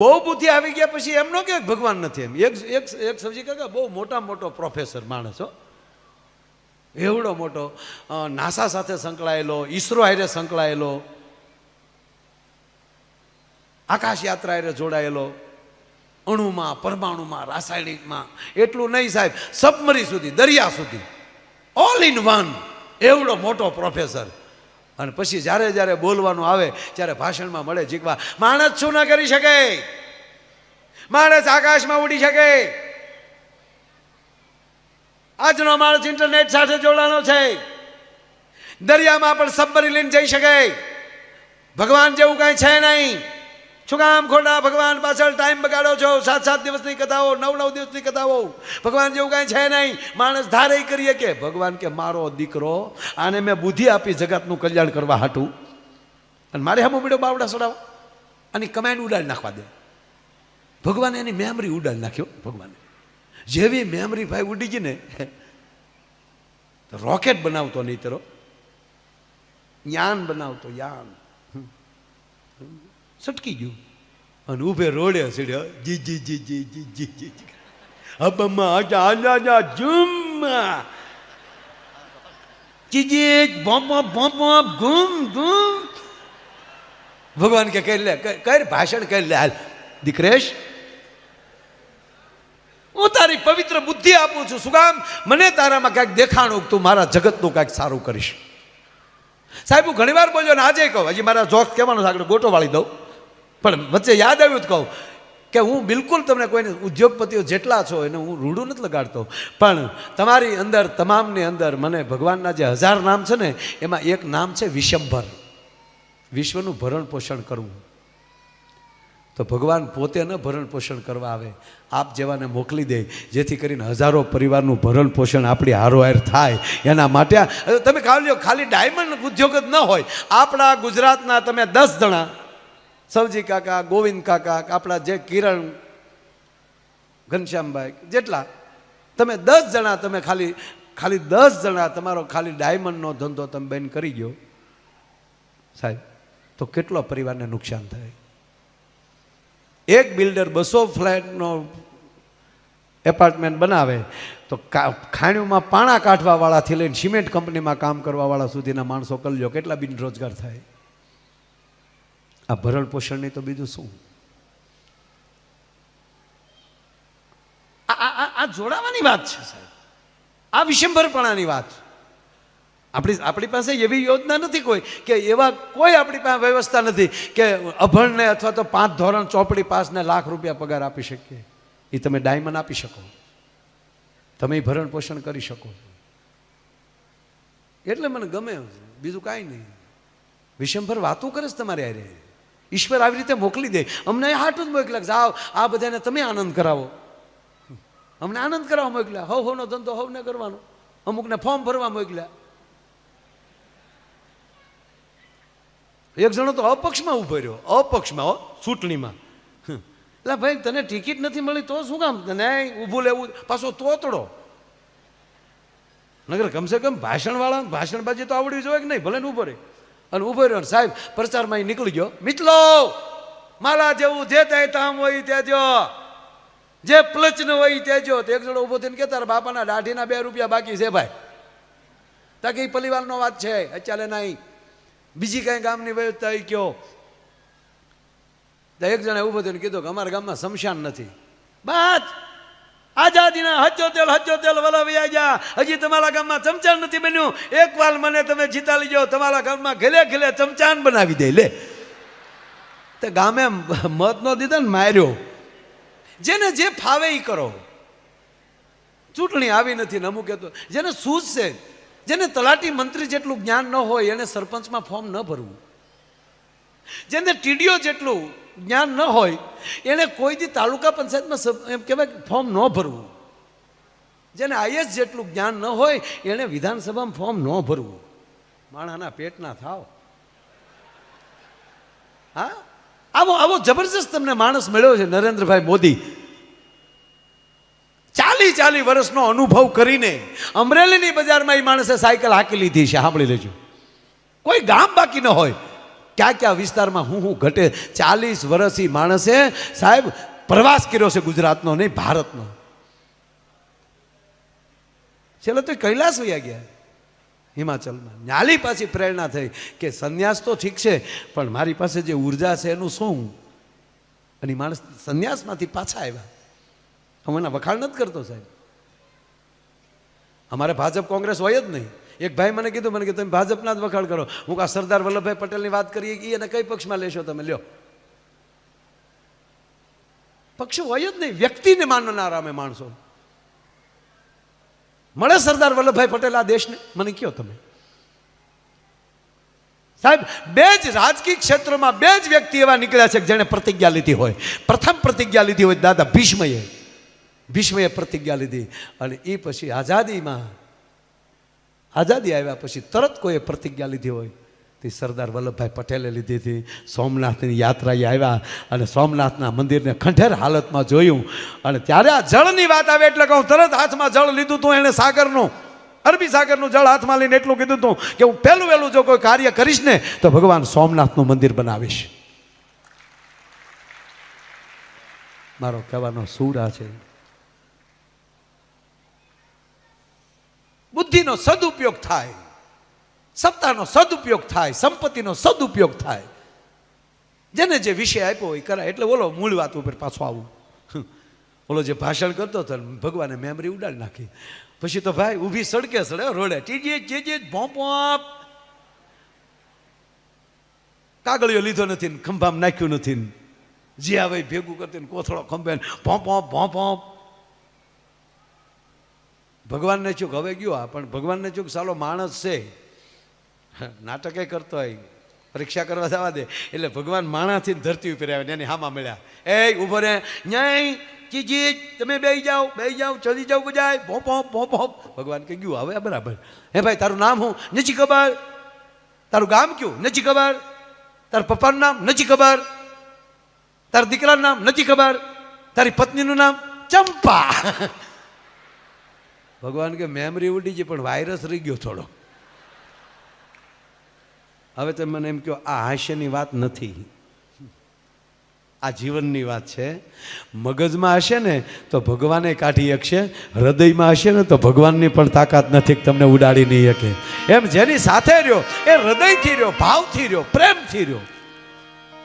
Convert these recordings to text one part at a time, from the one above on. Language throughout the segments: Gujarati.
બહુ બુદ્ધિ આવી ગયા પછી એમ ન કે ભગવાન નથી એમ? એક એક એક સબ્જી કાકા, બહુ મોટા મોટો પ્રોફેસર માણસ, હો. એવડો મોટો નાસા સાથે સંકળાયેલો, ઈસરો હારે સંકળાયેલો, આકાશ યાત્રા હારે જોડાયેલો, અણુમાં, પરમાણુમાં, રાસાયણિકમાં, એટલું નહીં સાહેબ સબમરી સુધી, દરિયા સુધી ઓલ ઇન વન એવડો મોટો પ્રોફેસર અને પછી જ્યારે જ્યારે બોલવાનું આવે, ત્યારે ભાષણમાં મળે જીકવા માણસ શું ન કરી શકે? માણસ આકાશમાં ઉડી શકે? આજનો માણસ ઇન્ટરનેટ સાથે જોડાણો છે. દરિયામાં પણ સબમરી લઈને જઈ શકે. ભગવાન જેવું કાંઈ છે નહીં. શું કામ ખોટા ભગવાન પાછળ ટાઈમ બગાડો છો. સાત સાત દિવસની કથાઓ નવ નવ દિવસની કથાઓ. ભગવાન જેવું કાંઈ છે નહીં. માણસ ધારે કરીએ કે, ભગવાન કે મારો દીકરો, આને મેં બુદ્ધિ આપી જગતનું કલ્યાણ કરવા હાટું. અને મારે હમ બીડો બાવડા સડાવો. અને કમાન્ડ ઉડાડી નાખવા દે. ભગવાને એની મેમરી ઉડાડી નાખ્યો. ભગવાને. જેવી મેમરી ભાઈ ઉડી ગઈ ને રોકેટ બનાવતો નહીં તરો યાન બનાવતો, યાન. સટકી ગયું. અને ઊભે રોડે ચડ્યો જી જી જી જી જી જી જી હબમાં આજા આજા જુમ્મા ચીજી ભોંપ ભોંપ ગુમ ગુમ ભગવાન કે કરી લે કર ભાષણ, કરી લે, હાલ. દીકરેશ, હું તારી પવિત્ર બુદ્ધિ આપું છું, શું કામ? મને તારામાં કાંઈક દેખાણું તું મારા જગતનું કાંઈક સારું કરીશ. સાહેબ, હું ઘણીવાર બોલ્યો ને આજે કહું, હજી મારા જોક્સ કહેવાનો આગળ ગોટો વાળી દઉં. પણ વચ્ચે યાદ આવ્યું તો કહું કે હું બિલકુલ તમને કોઈને ઉદ્યોગપતિઓ જેટલા છો એને હું રૂડું નથી લગાડતો. પણ તમારી અંદર, તમામની અંદર મને ભગવાનના જે હજાર નામ છે ને, એમાં એક નામ છે વિશંભર વિશ્વનું ભરણ પોષણ કરવું. તો ભગવાન પોતે ન ભરણ પોષણ કરવા આવે. આપ જેવાને મોકલી દે, જેથી કરીને હજારો પરિવારનું ભરણ પોષણ આપણી હારોહાર થાય. એના માટે તમે ખાલી ખાલી ડાયમંડ ઉદ્યોગ જ ન હોય. આપણા ગુજરાતના તમે દસ જણા સવજી કાકા, ગોવિંદ કાકા, આપણા જે કિરણ, ઘનશ્યામભાઈ, જેટલા. તમે દસ જણા, તમે ખાલી ખાલી દસ જણા તમારો ખાલી ડાયમંડનો ધંધો તમે બેન કરી ગયો. સાહેબ, તો કેટલો પરિવારને નુકસાન થાય? એક બિલ્ડર બસો ફ્લેટનો એપાર્ટમેન્ટ બનાવે, તો ખાણીઓમાં પાણા કાઢવાવાળાથી લઈને સિમેન્ટ કંપનીમાં કામ કરવાવાળા સુધીના માણસો કરી લો કેટલા બિનરોજગાર થાય? આ ભરણ પોષણની તો બીજું શું? આ- જોડાવાની વાત છે, સાહેબ. આ વિશંભરપણાની વાત. આપણી આપણી પાસે એવી યોજના નથી કોઈ કે એવા કોઈ આપણી પાસે વ્યવસ્થા નથી કે અભણને અથવા તો પાંચ ધોરણ ચોપડી પાસને લાખ રૂપિયા પગાર આપી શકીએ. એ તમે ડાયમંડ આપી શકો. તમે ભરણ પોષણ કરી શકો. એટલે મને ગમે બીજું કાંઈ નહીં. વિષમભર વાતો કરે છે તમારે યારે ઈશ્વર આવી રીતે મોકલી દે. અમને હાટું જ મોકલ્યા કે જાઓ, આ બધાને તમે આનંદ કરાવો. અમને આનંદ કરાવવા મોકલ્યા. હવ હવનો ધંધો હવને કરવાનો. અમુકને ફોર્મ ભરવા મોકલ્યા. એક જણો તો અપક્ષમાં ઊભો રહ્યો. અપક્ષમાં, હો, ચૂંટણીમાં. એટલે ભાઈ, તને ટિકિટ નથી મળી તો શું કામ? તને ઊભું લેવું, પાછો તોતડો. નગર કમસે કમ ભાષણવાળા, ભાષણબાજી તો આવડવી જોઈએ કે નહીં? ભલે ને ઊભો રહે. અને ઊભો રહ્યો સાહેબ, પ્રચારમાં નીકળી ગયો. મિત્રો મારા જેવું જે ત્યાં તામ હોય તે જો જે પ્લચ ન હોય તે જો એક જણો ઊભો થઈને કે તારા બાપાના દાઢીના બે રૂપિયા બાકી છે ભાઈ. તાકે પરિવારનો વાત છે ચાલે નહીં બીજી કાંઈ ગામની વ્યવસ્થા એ કયો. એક જણા ઊભો થઈને કીધું કે અમારા ગામમાં શમશાન નથી. બસ આઝાદીના હચો તેલ હજો તેલ વલાવી જા. હજી તમારા ગામમાં ચમચાન નથી બન્યું. એક વાર મને તમે જીતા લીજો. તમારા ગામમાં ઘેલે ઘેલે ચમચાન બનાવી દે. લે. તે ગામે મત નો દીધા ને માર્યો. જેને જે ફાવે એ કરો. ચૂંટણી આવી નથી ને અમુક તો જેને સૂઝશે જેને તલાટી મંત્રી જેટલું જ્ઞાન ન હોય, એને સરપંચમાં ફોર્મ ન ભરવું. જેને ટીડીઓ જેટલું જ્ઞાન ન હોય એને કોઈ દી તાલુકા પંચાયતમાં એમ કહેવાય ફોર્મ ન ભરવું. જેને આઈએસ જેટલું જ્ઞાન ન હોય એને વિધાનસભામાં ફોર્મ ન ભરવું. માણાના પેટના થાવ. હા? આવો આવો જબરજસ્ત તમને માણસ મળ્યો છે, નરેન્દ્રભાઈ મોદી. ચાલી ચાલી વર્ષનો અનુભવ કરીને અમરેલીની બજારમાં એ માણસે સાયકલ હાકી લીધી છે, સાંભળી લેજો. કોઈ ગામ બાકી ન હોય. ક્યાં ક્યાં વિસ્તારમાં હું હું ઘટે ચાલીસ વર્ષથી માણસે સાહેબ પ્રવાસ કર્યો છે ગુજરાતનો નહીં, ભારતનો. છેલ્લે તો કૈલાસ વયા ગયા હિમાચલમાં. ન્યાલી પાછી પ્રેરણા થઈ કે સંન્યાસ તો ઠીક છે, પણ મારી પાસે જે ઊર્જા છે એનું શું? અને માણસ સંન્યાસમાંથી પાછા આવ્યા. હું એના વખાણ નથી કરતો સાહેબ. અમારે ભાજપ કોંગ્રેસ હોય જ નહીં. એક ભાઈ મને કીધું, મને કે તમે ભાજપના જ વખાણ કરો. હું આ સરદાર વલ્લભભાઈ પટેલની વાત કરીએ એ એને કઈ પક્ષમાં લેશો તમે? લ્યો. પક્ષ હોય જ નહીં, વ્યક્તિને માનનારા અમે માણસો. મળે સરદાર વલ્લભભાઈ પટેલ આ દેશને? મને કયો તમે? સાહેબ, બે જ રાજકીય ક્ષેત્રમાં બે જ વ્યક્તિ એવા નીકળ્યા છે કે જેણે પ્રતિજ્ઞા લીધી હોય. પ્રથમ પ્રતિજ્ઞા લીધી હોય દાદા ભીષ્મએ. ભીષ્મએ પ્રતિજ્ઞા લીધી અને એ પછી આઝાદીમાં આઝાદી આવ્યા પછી તરત કોઈએ પ્રતિજ્ઞા લીધી હોય. તે સરદાર વલ્લભભાઈ પટેલે લીધી હતી. સોમનાથની યાત્રાએ આવ્યા અને સોમનાથના મંદિરને ખંઠેર હાલતમાં જોયું. અને ત્યારે આ જળની વાત આવે એટલે કહું તરત હાથમાં જળ લીધું હતું એણે સાગરનું. અરબી સાગરનું જળ હાથમાં લઈને એટલું કીધું હતું કે હું પહેલું વહેલું જો કોઈ કાર્ય કરીશ ને, તો ભગવાન સોમનાથનું મંદિર બનાવીશ. મારો કહેવાનો સૂરા છે. બુદ્ધિનો સદુપયોગ થાય, સત્તાનો સદુપયોગ થાય, સંપત્તિનો સદુપયોગ થાય. જેને જે વિષય આપ્યો એ કરાય. એટલે બોલો, મૂળ વાત ઉપર પાછો આવું. ઓલો જે ભાષણ કરતો હતો ભગવાને મેમરી ઉડાડી નાખી. પછી તો ભાઈ ઊભી સડકે સડે રોડે. ટીજે જે જે ભોંપ ભોંપ. કાગળિયો લીધો નથી ને, ખંભામાં નાખ્યું નથી ને. જે આવે ભેગું કરતી કોથળો ખંભે ને, ભોંપ ભોંપ ભોંપ ભોંપ. ભગવાનને ચૂક, હવે ગયો આ, પણ ભગવાનને ચૂક, સાલો માણસ છે. નાટકે કરતો હોય, પરીક્ષા કરવા જવા દે, એટલે ભગવાન માણાથી ધરતી ઉપર આવે એની હામાં મળ્યા. એ, ઊભો રે, ન્યાય ચીજી તમે બે જાઓ બે જાઓ ચડી જાઓ બજાય ભોપ ભોપ ભોપ ભોપ. ભગવાન કે ગયું, હવે બરાબર. હે ભાઈ, તારું નામ હું નથી ખબર. તારું ગામ કયું? નથી ખબર. તારા પપ્પાનું નામ? નથી ખબર. તારા દીકરાનું નામ? નથી ખબર. તારી પત્નીનું નામ? ચંપા. ભગવાન કે મેમરી ઉડી છે પણ વાયરસ રહી ગયો થોડો. હવે તમે મને એમ કહો, આ હાસ્યની વાત નથી. આ જીવનની વાત છે. મગજમાં હશે ને, તો ભગવાને કાઢી શકશે હૃદયમાં હશે ને, તો ભગવાનની પણ તાકાત નથી તમને ઉડાડી નહીં શકે એમ જેની સાથે રહ્યો, એ હૃદયથી રહ્યો, ભાવથી રહ્યો, પ્રેમથી રહ્યો,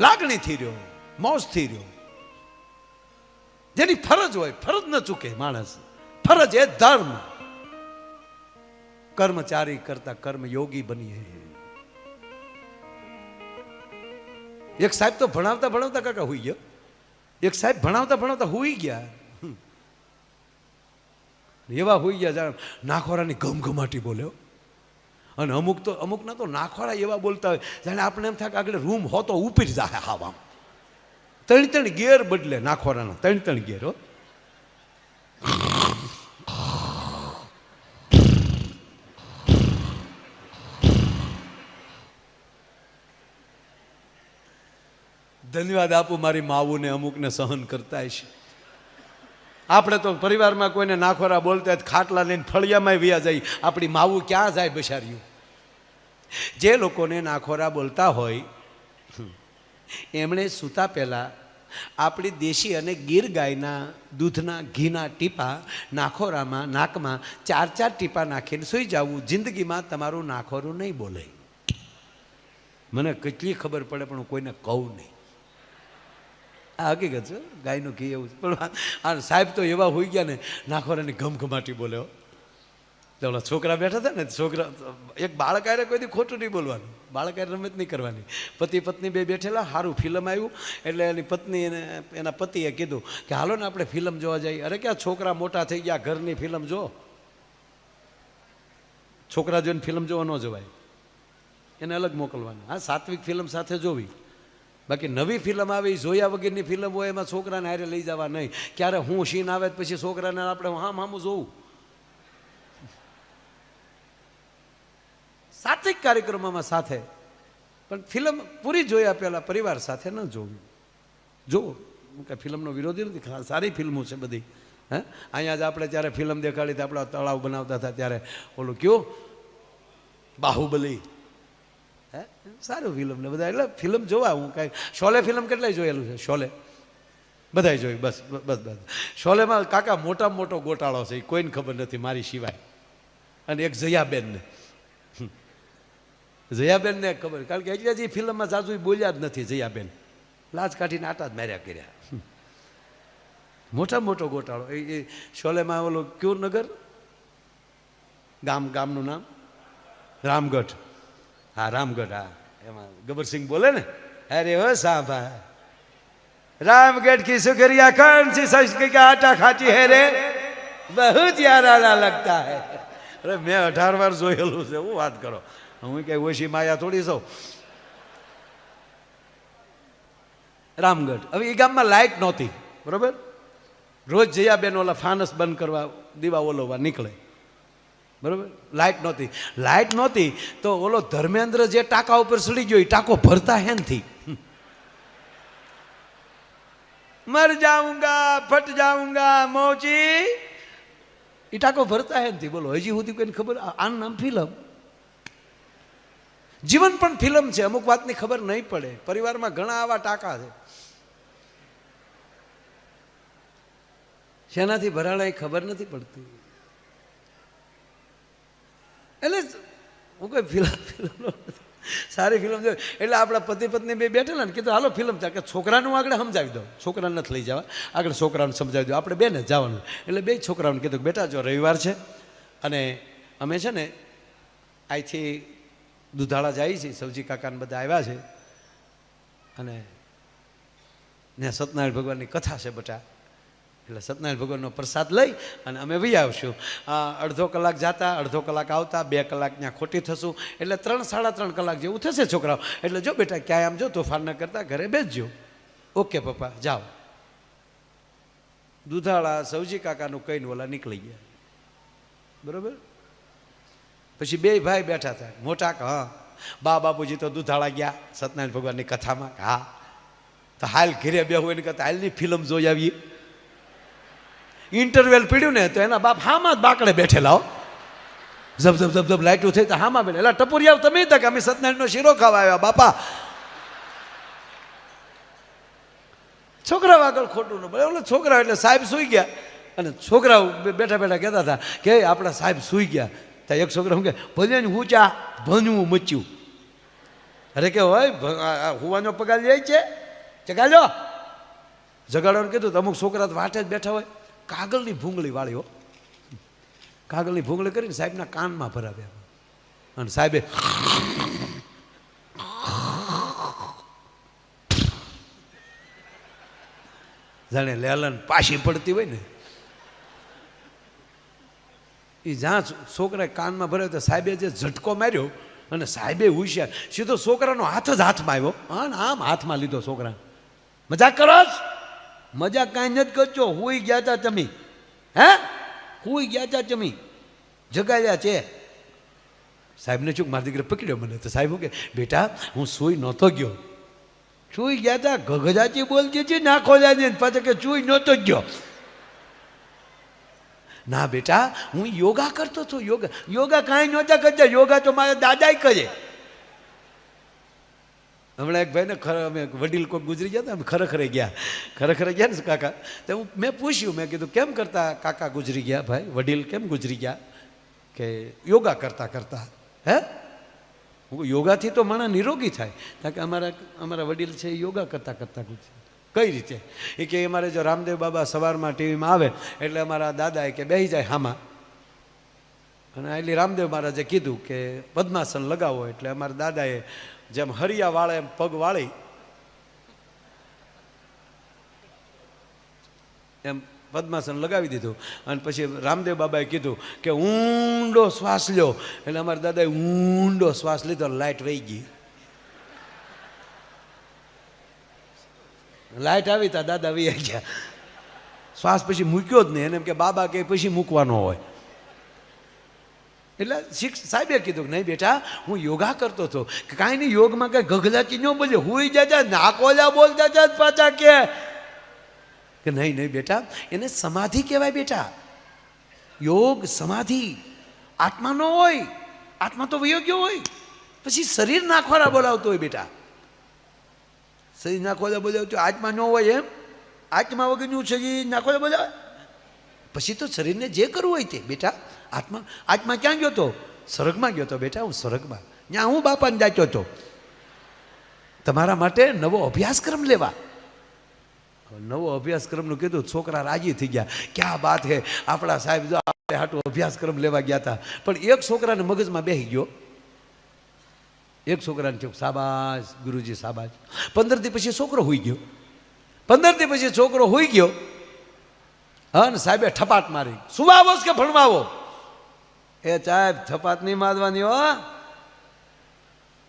લાગણીથી રહ્યો, મોજથી રહ્યો. જેની ફરજ હોય, ફરજ ન ચૂકે માણસ. ફરજ એ ધર્મ. કર્મચારી કરતા કર્મ યોગી બનીએ. એક સાહેબ તો ભણાવતા ભણાવતા કાકા હોઈ ગયો. એક સાહેબ ભણાવતા ભણાવતા હોઈ ગયા. એવા હોઈ ગયા જાણે નાખોરાની ઘમઘમાટી બોલ્યો અને અમુક તો અમુકના તો નાખોરા એવા બોલતા હોય, જાણે આપણે એમ થાય કે આગળ રૂમ હો તો ઉપી જાય હાવામાં ત્રણ ત્રણ ગેર બદલે નાખોરાના ત્રણ ત્રણ ગેર હો. ધન્યવાદ આપું મારી માવુને અમુકને સહન કરતા છે. આપણે તો પરિવારમાં કોઈને નાખોરા બોલતા ખાટલા લઈને ફળિયામાં વ્યા જાય. આપણી માવું ક્યાં જાય બસાર્યું જે લોકોને નાખોરા બોલતા હોય એમણે સૂતા પહેલાં આપણી દેશી અને ગીર ગાયના દૂધના ઘીના ટીપા નાખોરામાં, નાકમાં ચાર ચાર ટીપા નાખીને સૂઈ જવું. જિંદગીમાં તમારું નાખોરું નહીં બોલે. મને કેટલી ખબર પડે પણ કોઈને કહું નહીં. આ હકીકત છે, ગાયનું ઘી એવું પણ આ સાહેબ તો એવા હોઈ ગયા ને, નાખોરાની ઘમઘમાટી બોલ્યો તો ઓલા છોકરા બેઠા હતા ને, છોકરા એક બાળક આરે કોઈ દી ખોટું નહીં બોલવાનું. બાળક આરે રમત નહીં કરવાની. પતિ પત્ની બે બેઠેલા સારું ફિલ્મ આવ્યું, એટલે એની પત્ની એને એના પતિએ કીધું કે, હાલો ને આપણે ફિલ્મ જોવા જઈએ. અરે ક્યાં છોકરા મોટા થઈ ગયા, ઘરની ફિલ્મ જો. છોકરા જોઈને ફિલ્મ જોવા ન જવાય. એને અલગ મોકલવાની. હા, સાત્વિક ફિલ્મ સાથે જોવી. બાકી નવી ફિલ્મ આવે, જોયા વગરની ફિલ્મ હોય એમાં છોકરાને હારે લઈ જવા નહીં. ક્યારે હું સીન આવે પછી છોકરાને આપણે હામ હામું જોવું સાત્વિક કાર્યક્રમોમાં સાથે. પણ ફિલ્મ પૂરી જોયા પહેલાં પરિવાર સાથે ન જોવી. જુઓ હું કાંઈ ફિલ્મનો વિરોધી નથી સારી ફિલ્મો છે બધી. હે? અહીંયા જ આપણે જ્યારે ફિલ્મ દેખાડી આપણા તળાવ બનાવતા હતા ત્યારે ઓલું કયું? બાહુબલી. હે? સારું ફિલ્મ ને બધા. એટલે ફિલ્મ જોવા હું કાંઈ. શોલે ફિલ્મ કેટલાય જોયેલું છે? શોલે. બધાય જોયું. બસ બસ બસ. શોલેમાં કાકા મોટામાં મોટો ગોટાળો છે. એ કોઈને ખબર નથી મારી સિવાય. અને એક જયાબેનને. જયાબેનને ખબર. કારણ કે એટલે જ ફિલ્મમાં જાજુ બોલ્યા જ નથી જયાબેન. લાજ કાઢીને આટા જ માર્યા કર્યા. મોટા મોટો ગોટાળો. એ શોલેમાં ઓલો કયું નગર ગામ, ગામનું નામ? રામગઢ. હા, રામગઢ, હા. એમાં ગબરસિંહ બોલે ને? અરે હો, સાંભા. રામગઢ કી સુગરિયા કણ સી સંસ્કૃતિ કા આટા ખાતી હે રે? બહુ જ યારાના લગતા હે. અરે, મેં અઢાર વાર જોયેલું છે, હું વાત કરો. હું કઈ ઓછી માયા થોડી સૌ રામગઢ. હવે એ ગામમાં લાઇટ નહોતી, બરોબર? રોજ જયાબેન ઓલા ફાનસ બંધ કરવા દીવા ઓલવવા નીકળે. બરોબર? લાઇટ નહોતી. લાઇટ નહોતી તો ઓલો ધર્મેન્દ્ર જે ટાંકા ઉપર સડી ગયો એ ટાંકો ભરતા હેનથી મર જાઉંગા, ફટ જાઉંગા, મોચી. એ ટાંકો ભરતા હેનથી બોલો, હજી સુધી કોઈને ખબર? આનું નામ ફિલ્મ. જીવન પણ ફિલ્મ છે, અમુક વાતની ખબર નહીં પડે. પરિવારમાં ઘણા આવા ટાંકા છે. શેનાથી ભરાણા એ ખબર નથી પડતી એટલે જ હું કોઈ ફિલ્મ ફિલ્મ સારી ફિલ્મ જોઈ. એટલે આપણા પતિ પત્ની બે બેઠેલા ને કીધું, હાલો ફિલ્મ કે છોકરાનું આગળ સમજાવી દો. છોકરાને નથી લઈ જવા. આગળ છોકરાને સમજાવી દો. આપણે બેને જવાનું. એટલે બે છોકરાઓને કીધું બેટા, જો રવિવાર છે અને અમે છે ને અહીંથી દુધાળા જાય છે, સવજી કાકાને બધા આવ્યા છે અને ને સત્યનારાયણ ભગવાનની કથા છે બટા. એટલે સત્યનારાયણ ભગવાનનો પ્રસાદ લઈ અને અમે વહી આવશું. અડધો કલાક જતા, અડધો કલાક આવતા, બે કલાક ત્યાં ખોટી થશું. એટલે ત્રણ, સાડા ત્રણ કલાક જેવું થશે છોકરાઓ. એટલે જો બેટા, ક્યાંય આમ જો તોફાન ન કરતા, ઘરે બેસજો. ઓકે પપ્પા, જાઓ. દુધાળા સૌજી કાકાનું કહીને ઓલા નીકળી ગયા. બરોબર? પછી બે ભાઈ બેઠા હતા. મોટા હા. બા, બાપુજી તો દુધાળા ગયા. સત્યનારાયણ ભગવાનની કથામાં હા. તો હાલ ઘેરે બેહું એની કરતા હાલની ફિલ્મ જોઈ આવીએ. ઇન્ટરવેલ પીડ્યું ને તો એના બાપ હામાં જ બાકડે બેઠેલા હો. જબ જબ જબ જબ લાઇટું થઈ તો હામાં બેઠે એટલે ટપુરિયા તમે તક, અમે સત્યનારાયણનો શીરો ખાવા આવ્યા, બાપા. છોકરાઓ આગળ ખોટું ન બોલે. છોકરા એટલે સાહેબ સૂઈ ગયા. અને છોકરાઓ બેઠા બેઠા કહેતા હતા કે આપણા સાહેબ સૂઈ ગયા. ત્યાં એક છોકરા શું કે, ભજન ચા ભણવું મચ્યું. અરે કે હોય હુવાનો પગાર લે છે? ચગાડો જગાડવાનું કીધું અમુક છોકરા તો વાટે જ બેઠા હોય. કાગળની ભૂંગળી વાળી હો. કાગળની ભૂંગળી કરીને સાહેબના કાનમાં ભરાવ્યા અને સાહેબે જાણે લેલન પાછી પડતી હોય ને. એ જ્યાં છોકરાએ કાનમાં ભર્યો તો સાહેબે જે ઝટકો માર્યો અને સાહેબે હોશિયાર. સીધો છોકરાનો હાથ જ હાથમાં આવ્યો. હા આમ હાથમાં લીધો છોકરા. મજાક કરો છો? મજાક કાંઈ નથી કરજો હુઈ ગયા તા તમે. હે? હુઈ ગયા તા તમે. જગાડ્યા છે. સાહેબને ચૂક મારી દીકરી પકડ્યો મને? તો સાહેબ કે, બેટા, હું સુઈ નહોતો ગયો. સુઈ ગયા તા? ગગજાચી બોલતી હતી, નાખો જાય પાછા કે, સુઈ નહોતો ગયો. ના બેટા, હું યોગા કરતો હતો યોગા યોગા કાંઈ નહોતા કરતા. યોગા તો મારા દાદાએ કરે. હમણાં એક ભાઈને ખર અમે વડીલ કોઈ ગુજરી ગયા હતા, અમે ખરેખરે ગયા. ખરેખરે ગયા ને કાકા. તો હું મેં પૂછ્યું, મેં કીધું, કેમ કરતા કાકા ગુજરી ગયા ભાઈ? વડીલ કેમ ગુજરી ગયા? કે, યોગા કરતા કરતા. હે? યોગાથી તો માણસ નિરોગી થાય. કારણ કે, અમારા અમારા વડીલ છે એ યોગા કરતા કરતા ગુજરી. કઈ રીતે? એ કે, અમારે જો રામદેવ બાબા સવારમાં ટીવીમાં આવે, એટલે અમારા દાદાએ કે બેસી જાય હામાં. અને એટલે રામદેવ મહારાજે કીધું કે, પદ્માસન લગાવો, એટલે અમારા દાદાએ જેમ હરિયા વાળે એમ પગ વાળી. એમ પદ્માસન લગાવી દીધું અને પછી રામદેવ બાબાએ કીધું કે ઊંડો શ્વાસ લ્યો. એટલે અમારા દાદાએ ઊંડો શ્વાસ લીધો લાઈટ વહી ગઈ. લાઈટ આવી તા દાદા વહી ગયા. શ્વાસ પછી મૂક્યો જ નહીં. એને એમ કે બાબા કે પછી મૂકવાનો હોય. એટલે શિક્ષ, સાહેબે કીધું કે નહીં બેટા, હું યોગા કરતો હતો. કે કાંઈ નહીં, યોગમાં કાંઈ ગગલાચી ન બોલે. હુઈ જતા નાકોલા બોલતા જાજા પાછા કે. કે નહીં નહીં બેટા, એને સમાધિ કહેવાય બેટા. યોગ, સમાધિ. આત્મા ન હોય, આત્મા તો વયોગ્ય હોય. પછી શરીર નાખવાના બોલાવતો હોય બેટા. શરીર નાખવાના બોલાવતો આત્મા ન હોય એમ. આત્મા વગરનું શરીર નાખવાના બોલાવે. પછી તો શરીરને જે કરવું હોય તે, બેટા. આત્મા? આત્મા ક્યાં ગયો તો? સ્વર્ગમાં ગયો તો બેટા, હું સ્વર્ગમાં. ત્યાં હું બાપાને જાચ્યો હતો તમારા માટે નવો અભ્યાસક્રમ લેવા. નવો અભ્યાસક્રમનું કીધું છોકરા રાજી થઈ ગયા. ક્યાં બાત હે? આપણા સાહેબ જો આપણે હાટું અભ્યાસક્રમ લેવા ગયા હતા પણ એક છોકરાને મગજમાં બેસી ગયો. એક છોકરાને થયું સાબાશ ગુરુજી સાબાશ પંદર દી પછી છોકરો હોઈ ગયો. પંદર દી પછી છોકરો હોઈ ગયો. હા ને સાહેબે ઠપાટ મારી. સુવાવો કે ભણવાવો એ સાહેબ છપાત નહીં મારવાની, હો.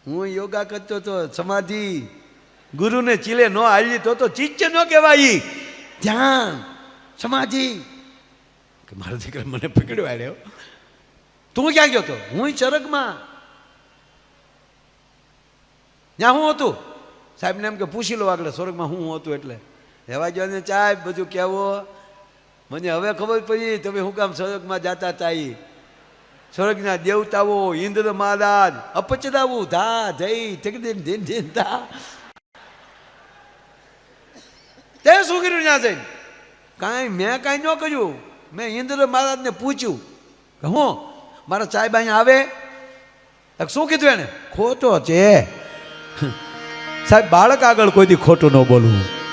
હું યોગા કરતો તો સમાધિ ગુરુને ચીલે ન હાલી તો તો ચીચ ન કહેવાય. ધ્યાન, સમાધિ. કે મારો દીકરા મને પકડ્યો આડ્યો તું ક્યાં ગયો તો? હું ચરકમાં. ત્યાં હું હતું? સાહેબને એમ કે પૂછી લો આગળ, સ્વર્ગમાં હું હતું એટલે. રહેવા ને સાહેબ બધું કહેવો. મને હવે ખબર પડી, તમે હું કામ સ્વર્ગમાં જાતા હતા સ્વર્ગના દેવતાઓ, ઇન્દ્ર મહારાજ અપચરાવું ધા જય ધીન ધા તે શું કર્યું ત્યાં જઈને? કાંઈ મેં કાંઈ ન કર્યું. મેં ઇન્દ્ર મહારાજને પૂછ્યું કે હું, મારા સાહેબ અહીંયા આવે? શું કીધું એને? ખોટો છે. સાહેબ, બાળક આગળ કોઈ દી ખોટું ન બોલવું.